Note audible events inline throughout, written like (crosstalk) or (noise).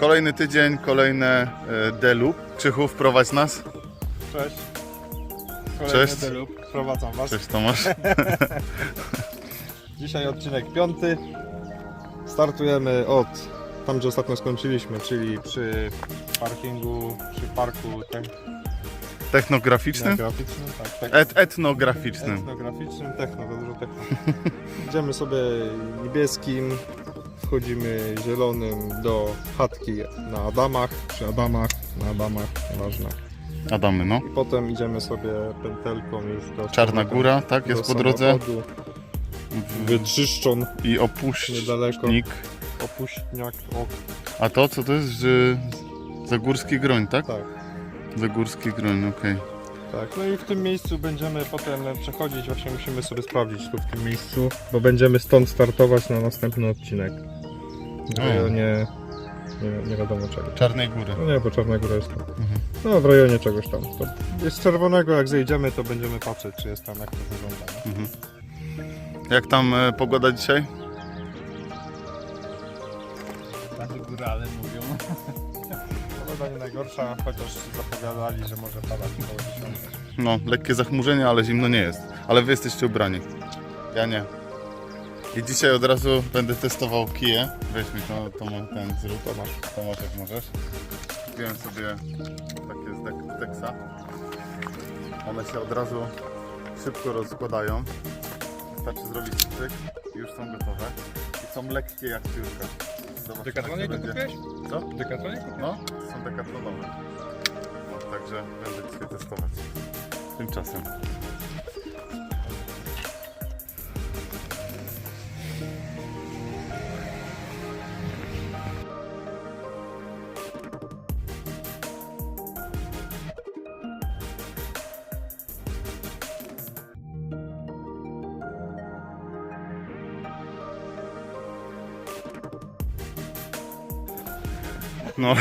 Kolejny tydzień, kolejne e, Delup. Krzychu, wprowadź nas. Cześć. Kolejny Cześć. Delup. Wprowadzam Was. Cześć Tomasz. (laughs) Dzisiaj odcinek piąty. Startujemy od tam, gdzie ostatnio skończyliśmy, czyli przy parkingu, przy parku Technograficznym? technograficznym. Tak, Et etnograficznym. etnograficznym, techno, to dużo techno. (laughs) Idziemy sobie niebieskim, wchodzimy zielonym do chatki na Adamach, przy Adamach, na Adamach, nieważne. Adamy, no. I potem idziemy sobie pętelką już do Czarna Góra, tak? Jest po drodze. Wytrzyszczon, I opuścik. niedaleko. Opuśćniak, o, A to co to jest? Że... Zagórski Groń, tak? tak, Zagórski Groń, okej. tak. No i w tym miejscu będziemy potem przechodzić, właśnie musimy sobie sprawdzić tu w tym miejscu, bo będziemy stąd startować na następny odcinek. W rejonie, nie, nie wiadomo czego. Czarnej Góry. No nie, bo Czarna Góra jest tam. Mhm. No w rejonie czegoś tam. To jest czerwonego, jak zejdziemy to będziemy patrzeć, czy jest tam, jak to wygląda. nie? Mhm. Jak tam e, pogoda dzisiaj? Tak górale mówią. (laughs) Pogoda nie najgorsza, chociaż zapowiadali, że może padać około 10. No, lekkie zachmurzenie, ale zimno nie jest. Ale wy jesteście ubrani. Ja nie. I dzisiaj od razu będę testował kije. Weź mi to, to ten zrób. Tomasz, Tomasz jak możesz. Kupiłem sobie takie z Dek- Texa. One się od razu szybko rozkładają. Wystarczy zrobić cyk i już są gotowe. I są lekkie jak piórka. Zobacz, W Decathlonie jak to to będzie. kupiłeś? Co? Kupiłeś? No, są dekatlonowe. No, także będę dzisiaj testować. Tymczasem. No.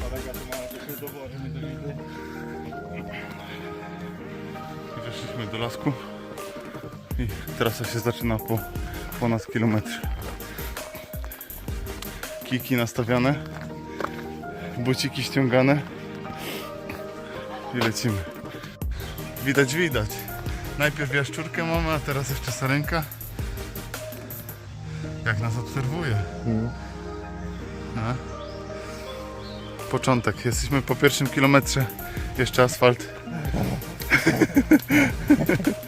Kolega tu ma jakieś dowory, nie do widy. I Weszliśmy do lasku i trasa się zaczyna po ponad kilometr. Kiki nastawiane, buciki ściągane i lecimy. Widać, widać. Najpierw jaszczurkę mamy, a teraz jeszcze sarenka. Jak nas obserwuje. Początek. Jesteśmy po pierwszym kilometrze. Jeszcze asfalt. (laughs)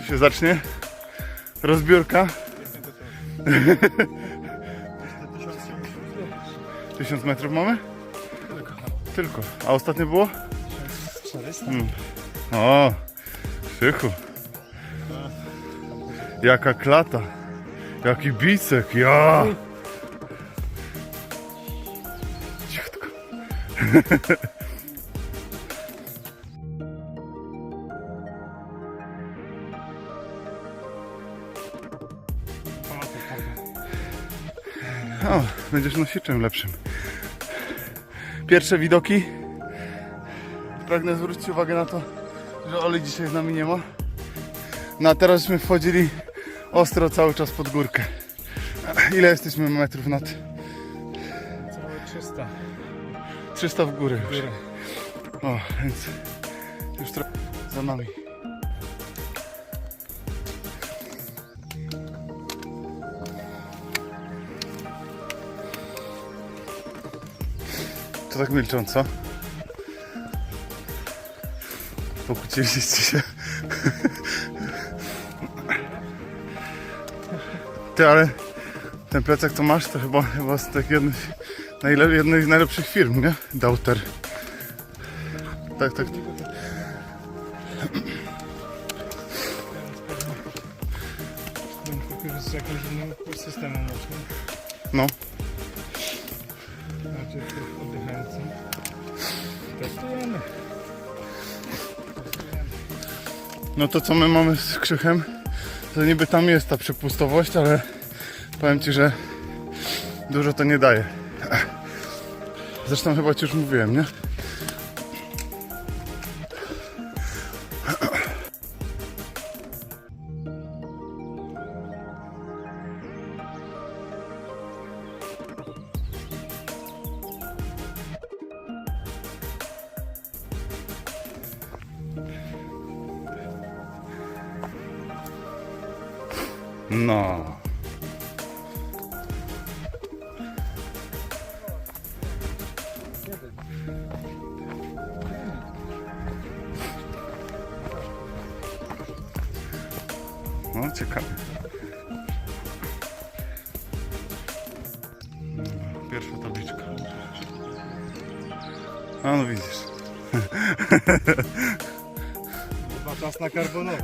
Końcu się zacznie. Rozbiórka. (laughs) Tysiąc metrów mamy? Tylko. A ostatnio było? 400? Mm. O! Krzychu. Jaka klata. Jaki bicek. Ja! Cichutko. (laughs) będziesz nosiczem lepszym. Pierwsze widoki. Pragnę zwrócić uwagę na to, że Oli dzisiaj z nami nie ma. No a teraz żeśmy wchodzili ostro cały czas pod górkę. Ile jesteśmy metrów nad? Całe 300. 300 w górę już. Góry. O, więc już trochę za nami. To tak milczą, co? Pokłóciliście się. Ty, ale ten plecak co masz, to chyba, chyba z tak jednej, jednej z najlepszych firm, nie? Dauter. Tak, tak. No to co my mamy z krzychem, to niby tam jest ta przepustowość, ale powiem Ci, że dużo to nie daje. Zresztą chyba Ci już mówiłem, nie? No, ciekawe. Pierwsza tabliczka. A no widzisz. Chyba czas na karbonowy.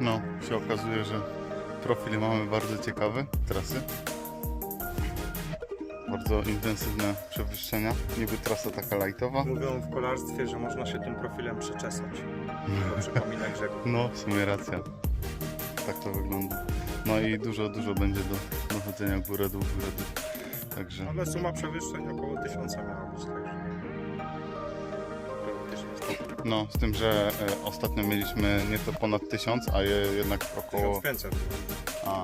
No, się okazuje, że profil mamy bardzo ciekawy, trasy. Bardzo intensywne przewyższenia. Niby trasa taka lightowa. Mówią w kolarstwie, że można się tym profilem przeczesać. To przypomina Grzegu. No, w sumie racja. Tak to wygląda. No i dużo, dużo będzie do dochodzenia górę, dół, górę, dół. Także Ale suma przewyższeń około 1000 miała być, także... Było 1000. no, z tym, że e, ostatnio mieliśmy nieco ponad 1000, a je jednak około... 1500 A,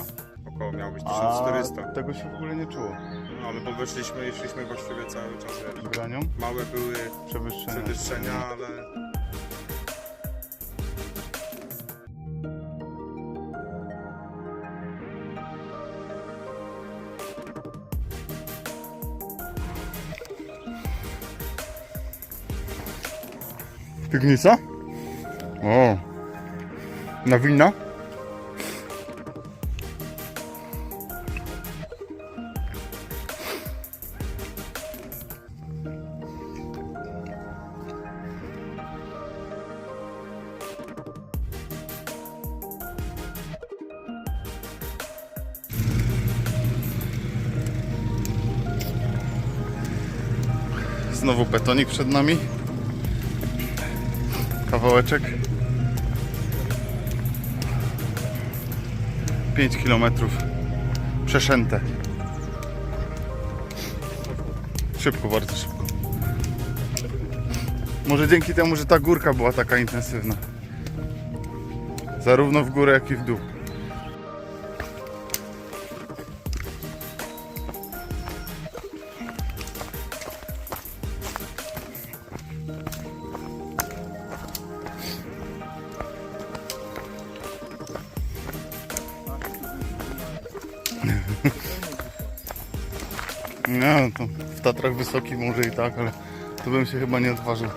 około miało być a 1400. tego się w ogóle nie czuło. No, ale bo weszliśmy i szliśmy właściwie cały czas. Granią? Małe były Przewyższenia. przewyższenia, ale Piwnica? O. Na wina? Znowu betonik przed nami. Kawałeczek. 5 km przeszęte. Szybko, bardzo szybko. Może dzięki temu, że ta górka była taka intensywna. Zarówno w górę jak i w dół Nie, to w Tatrach wysoki może i tak, ale tu bym się chyba nie odważył.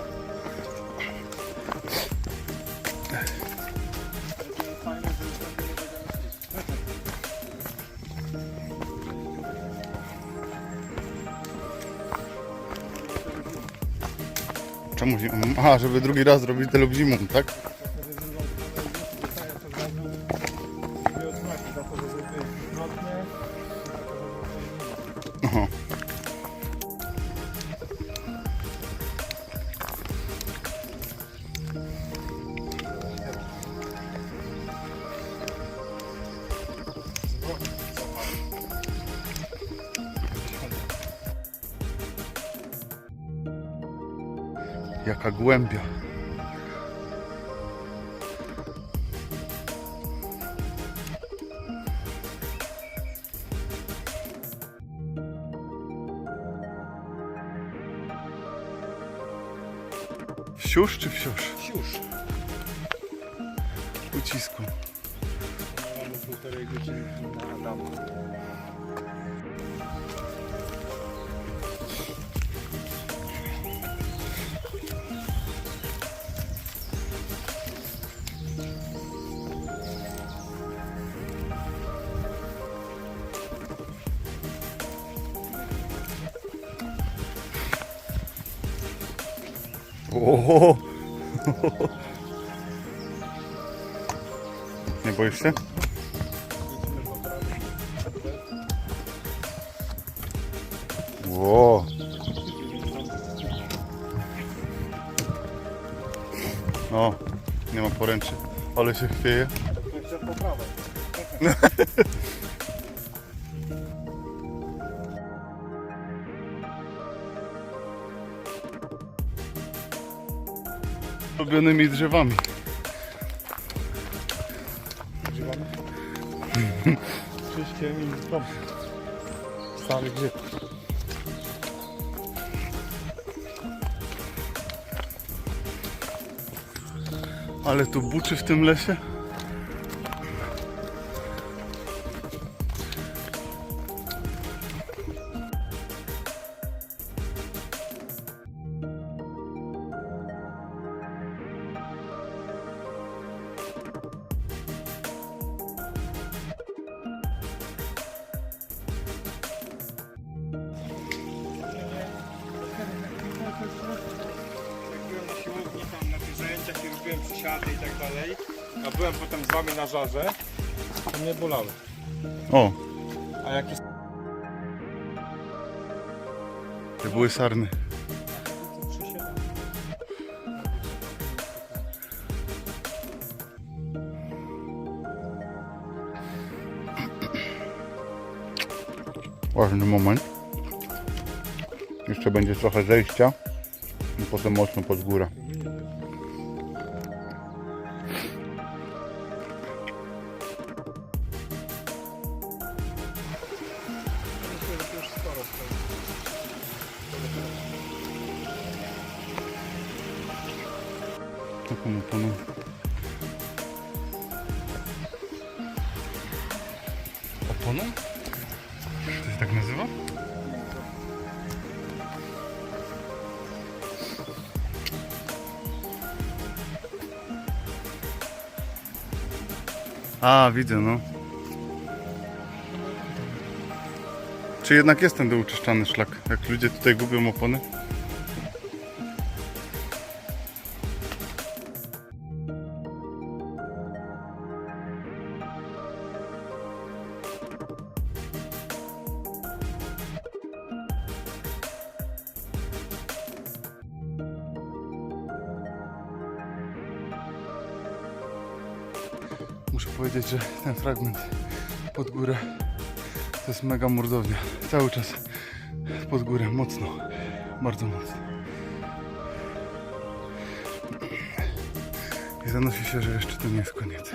Czemu zimą? Aha, żeby drugi raz robić tyle zimą, tak? Aha. Jaka głębia. Wsiusz czy wsiusz? siusz. Ucisku. Mamy półtorej godziny na Adama. O! Nie boisz się? Wow. O, nie ma poręczy, ale się chwieje. (laughs) Lubionymi drzewami. Krzyśkiem i dobrze. Stary grzyb. Ale tu buczy w tym lesie. Przysiady i tak dalej, a byłem potem z wami na żarze, to mnie bolały. O, A jak jest te były sarny. Ważny moment. Jeszcze będzie trochę zejścia. I potem mocno pod górę. Oponą? To się tak nazywa? A, widzę, no. Czy jednak jest ten uczyszczany szlak? Jak ludzie tutaj gubią opony? Muszę powiedzieć, że ten fragment pod górę to jest mega mordownia. Cały czas pod górę, mocno, bardzo mocno. I zanosi się, że jeszcze to nie jest koniec.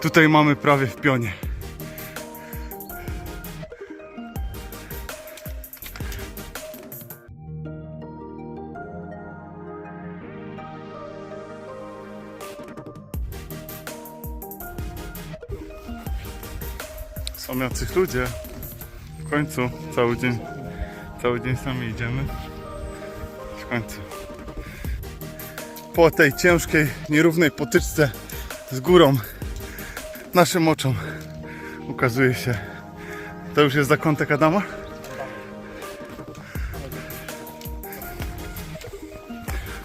Tutaj mamy prawie w pionie. Są jacyś ludzie. W końcu cały dzień, cały dzień sami idziemy. W końcu. Po tej ciężkiej, nierównej potyczce z górą naszym oczom ukazuje się. To już jest zakątek Adama?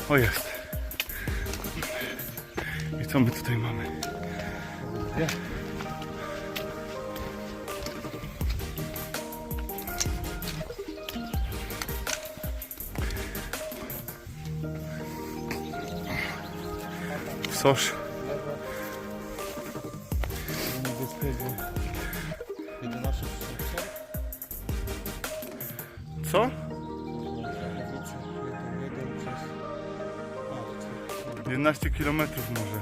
O jest. I co my tutaj mamy? 11 Co? 11 km może.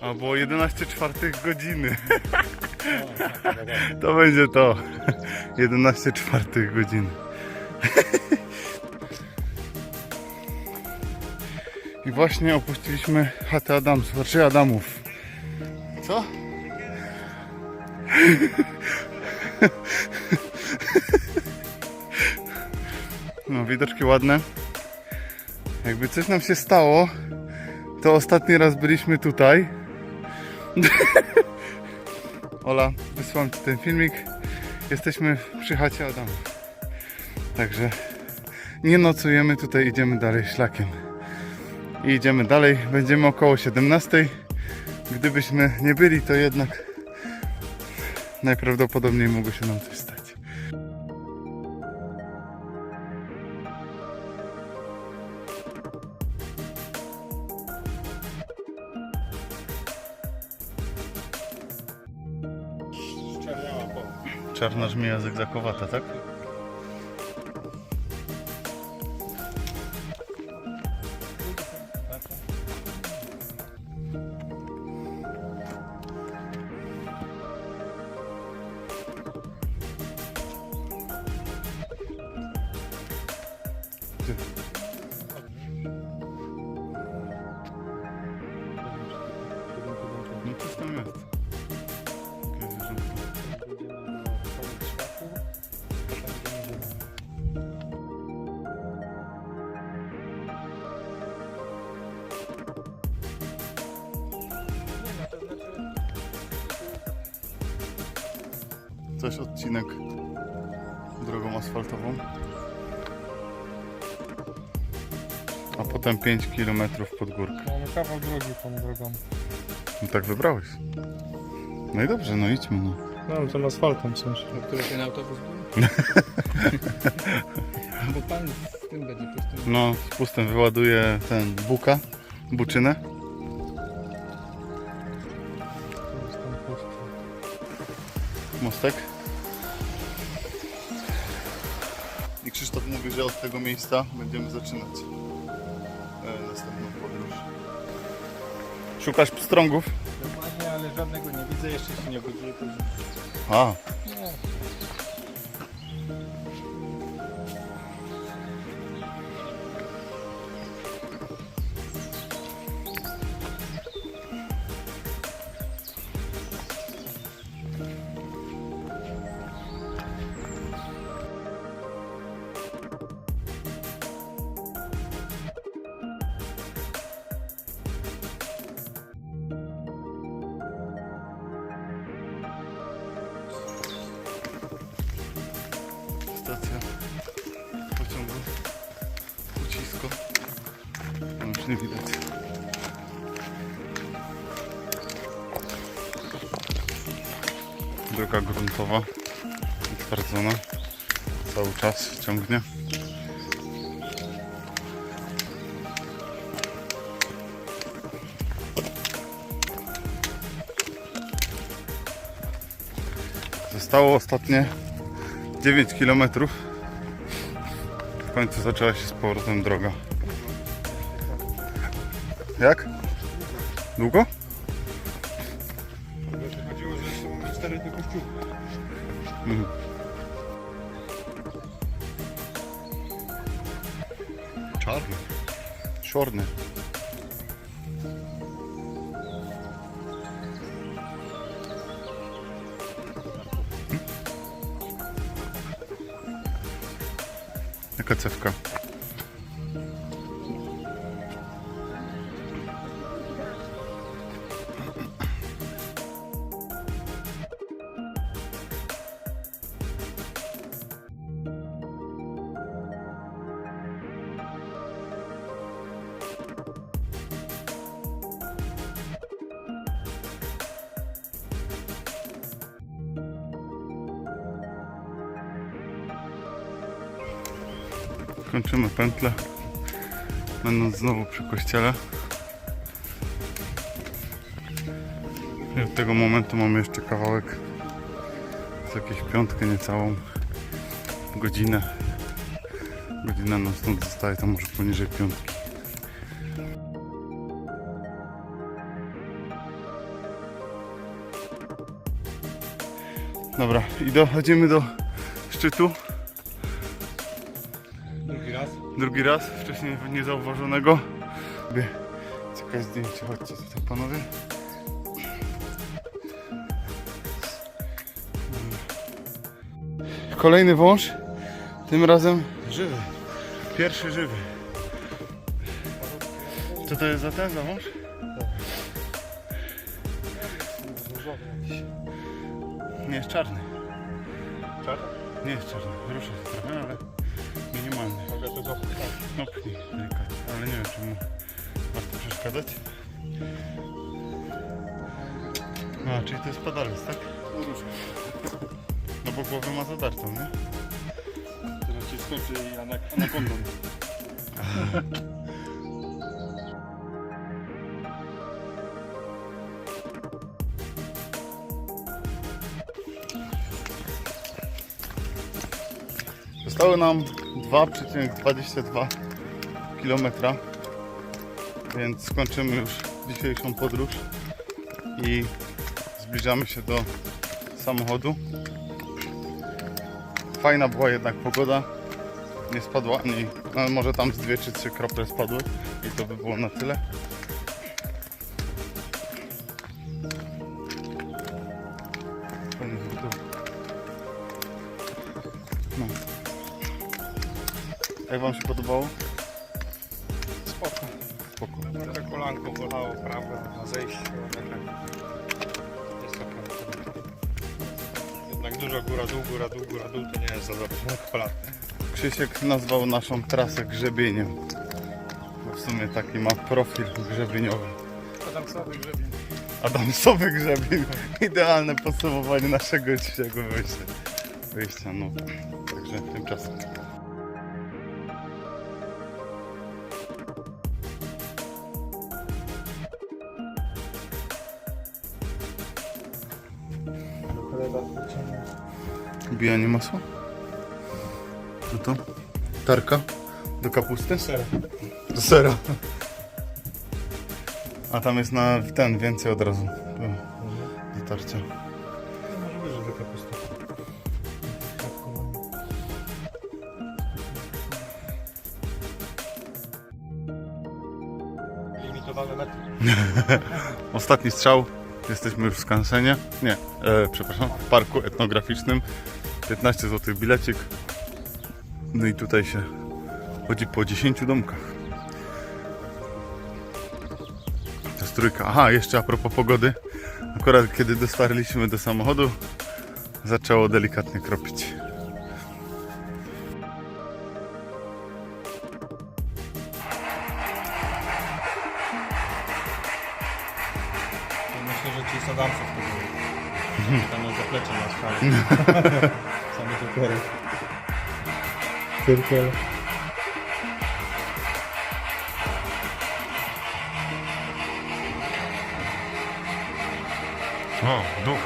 Albo 11 czwartych godziny. (laughs) To będzie to. 11 czwartych godziny. (laughs) właśnie opuściliśmy chatę Adamsów, znaczy Adamów. Co? No, widoczki ładne. Jakby coś nam się stało, to ostatni raz byliśmy tutaj. (laughs) Ola, wysłałem Ci ten filmik. Jesteśmy przy chacie Adama. Także nie nocujemy tutaj, idziemy dalej szlakiem. I idziemy dalej, będziemy około 17. Gdybyśmy nie byli, to jednak najprawdopodobniej mogło się nam coś stać. Czarna żmija zygzakowata, tak? Coś odcinek drogą asfaltową. A potem 5 km pod górkę. Mamy kawał drogi tą drogą. No tak wybrałeś. No i dobrze, no idźmy no. No, tym asfaltem w sensie. Do którego ten autobus był? (laughs) Bo pan z tym będzie pustym. No, z pustem wyładuję ten buka, buczynę. Mostek. I Krzysztof mówi, że od tego miejsca będziemy zaczynać e, następną podróż. Szukasz pstrągów? Dokładnie, ale żadnego nie widzę, jeszcze się nie budzę. A, Droga gruntowa, utwardzona, cały czas ciągnie. Zostało ostatnie 9 km. W końcu zaczęła się z powrotem droga. Jak? Długo? Czarny. Jaka cewka? Pętlę. Będąc znowu przy kościele. I od tego momentu mamy jeszcze kawałek. Z jakieś piątkę niecałą. Godzinę. Godzina nam stąd zostaje, to może poniżej piątki. Dobra, i dochodzimy do szczytu. Drugi raz. Wcześniej niezauważonego. Czekaj zdjęcie, chodźcie tutaj panowie. Kolejny wąż, tym razem żywy. Pierwszy żywy. Co to jest za ten za wąż? Nie jest czarny. Czarny? Nie jest czarny. Rusza się trochę, ale Minimalnie. Mogę tu go wpytać. No ale nie wiem czemu masz to przeszkadzać. A, czyli to jest padalec, tak? No bo głowę ma zadartą, nie? Teraz ci skoczy i anak- anakondą. (laughs) Zostały nam 2,22 km, więc skończymy już dzisiejszą podróż i zbliżamy się do samochodu. Fajna była jednak pogoda, nie spadła ani, no może tam z dwie czy trzy krople spadły i to by było na tyle. Jak Wam się podobało? Spoko. Spoko. Trochę kolanko bolało prawe na zejściu. Jest okej. Jednak dużo góra dół, góra dół, góra dół to nie jest za dobrze kolana. Krzysiek nazwał naszą trasę grzebieniem. Bo w sumie taki ma profil grzebieniowy. Adamsowy grzebień. Adamsowy grzebień. Idealne podsumowanie naszego dzisiejszego wyjścia. Wyjścia, no. Także tymczasem. Bijanie masła? Co to? Tarka? Do kapusty? Ser. Do sera. A tam jest na ten więcej od razu. Do tarcia. Może być, że do kapusty. Limitowane metry. (laughs) Ostatni strzał. Jesteśmy już w skansenie. Nie, e, przepraszam, w parku etnograficznym. 15 zł bilecik. No i tutaj się chodzi po 10 domkach. To jest trójka. Aha, jeszcze a propos pogody. Akurat kiedy dostarliśmy do samochodu, zaczęło delikatnie kropić. Myślę, że ci sadamców to były. Tam na zaplecze. (laughs) Cyrkiel. O, duch.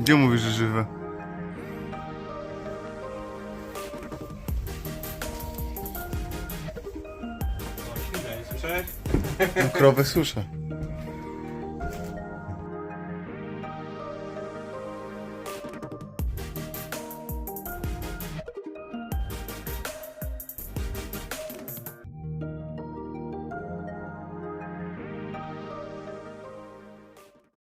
Gdzie mówisz, że żywe? No, krowę suszę.